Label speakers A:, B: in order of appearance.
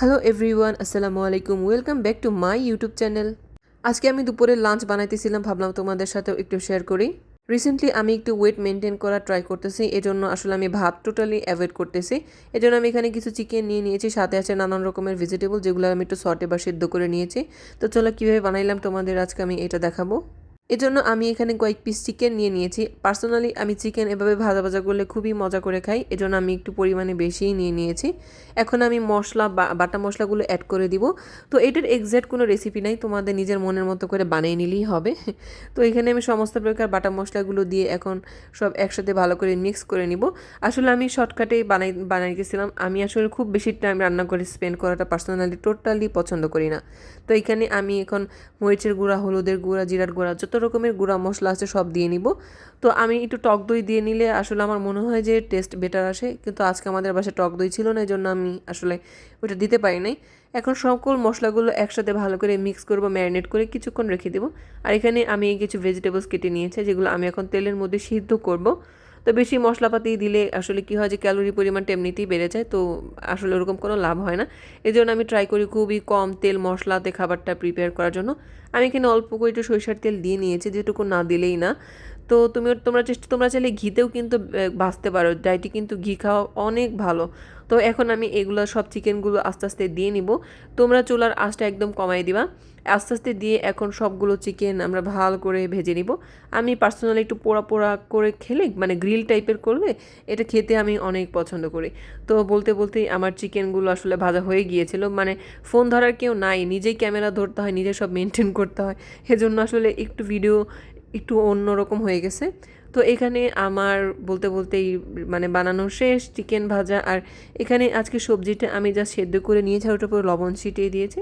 A: Hello everyone আসসালামু আলাইকুম welcome back to my YouTube channel আজকে আমি দুপুরে লাঞ্চ বানাইতেছিলাম, ভাবলাম তোমাদের সাথেও একটু শেয়ার করি। রিসেন্টলি আমি একটু ওয়েট মেনটেন করার ট্রাই করতেছি, এজন্য আসলে আমি ভাত টোটালি অ্যাভয়েড করতেছি। এজন্য আমি এখানে কিছু চিকেন নিয়ে নিয়েছি, সাথে আছে নানান রকমের ভেজিটেবল যেগুলো আমি একটু সটে বা সিদ্ধ করে নিয়েছি। তো চলো কীভাবে বানাইলাম তোমাদের আজকে আমি এটা দেখাবো। এজন্য আমি এখানে কয়েক পিস চিকেন নিয়ে নিয়েছি। পার্সোনালি আমি চিকেন এভাবে ভাজা ভাজা করলে খুবই মজা করে খাই, এজন্য আমি একটু পরিমাণে বেশিই নিয়ে নিয়েছি। এখন আমি মশলা বাটা মশলাগুলো অ্যাড করে দিব। তো এটার এক্স্যাক্ট কোনো রেসিপি নাই, তোমাদের নিজের মনের মতো করে বানিয়ে নিলেই হবে। তো এখানে আমি সমস্ত প্রকার বাটা মশলাগুলো দিয়ে এখন সব একসাথে ভালো করে মিক্স করে নিব। আসলে আমি শর্টকাটে বানাই, বানাইতেছিলাম। আমি আসলে খুব বেশি টাইম রান্না করে স্পেন্ড করাটা পার্সোনালি টোটালি পছন্দ করি না। তো এখানে আমি এখন মরিচের গুঁড়া, হলুদের গুঁড়া, জিরার গুঁড়া, যত রকমের গুঁড়া মশলা আছে, সব দিয়ে নিব। তো আমি একটু টক দই দিয়ে নিলে আসলে আমার মনে হয় যে টেস্ট বেটার আসে। কিন্তু আজকে আমাদের বাসায় টক দই ছিল না এই জন্য আমি আসলে ওটা দিতে পারি নাই। এখন সকল মশলাগুলো একসাথে ভালো করে মিক্স করব ম্যারিনেট করে কিছুক্ষণ রেখে দেবো। আর এখানে আমি কিছু ভেজিটেবলস কেটে নিয়েছি, যেগুলো আমি এখন তেলের মধ্যে সিদ্ধ করব। তো বেশি মশলাপাতি দিলে আসলে কি হয় যে ক্যালোরি পরিমাণটা এমনিতেই বেড়ে যায়, তো আসলে ওরকম কোনো লাভ হয় না। এই জন্য আমি ট্রাই করি খুবই কম তেল মশলাতে খাবারটা প্রিপেয়ার করার জন্য। আমি এখানে অল্প করে একটু সরিষার তেল দিয়ে নিয়েছি, যেটুকু না দিলেই না। তো তুমি, তোমরা চেষ্টা, তোমরা চাইলে ঘিতেও কিন্তু ভাজতে পারো। ডাইটে কিন্তু ঘি খাওয়া অনেক ভালো। তো এখন আমি এগুলো সব চিকেনগুলো আস্তে আস্তে দিয়ে নিব। তোমরা চুলার আঁচটা একদম কমাই দিবা। আস্তে আস্তে দিয়ে এখন সবগুলো চিকেন আমরা ভালো করে ভেজে নিব। আমি পার্সোনালি একটু পোড়া পোড়া করে খেলে মানে গ্রিল টাইপের করলে, এটা খেতে আমি অনেক পছন্দ করি। তো বলতে বলতেই আমার চিকেনগুলো আসলে ভাজা হয়ে গিয়েছিল। মানে ফোন ধরার কেউ নাই, নিজেই ক্যামেরা ধরতে হয় নিজে সব মেনটেন করতে হয়। সেজন্য আসলে একটু ভিডিও একটু অন্যরকম হয়ে গেছে। তো এখানে আমার বলতে বলতেই মানে বানানো শেষ চিকেন ভাজা, আর এখানে আজকে সবজিটা আমি যা সেদ্ধ করে নিয়েছি, আর ওটার উপর লবণ ছিটিয়ে দিয়েছি।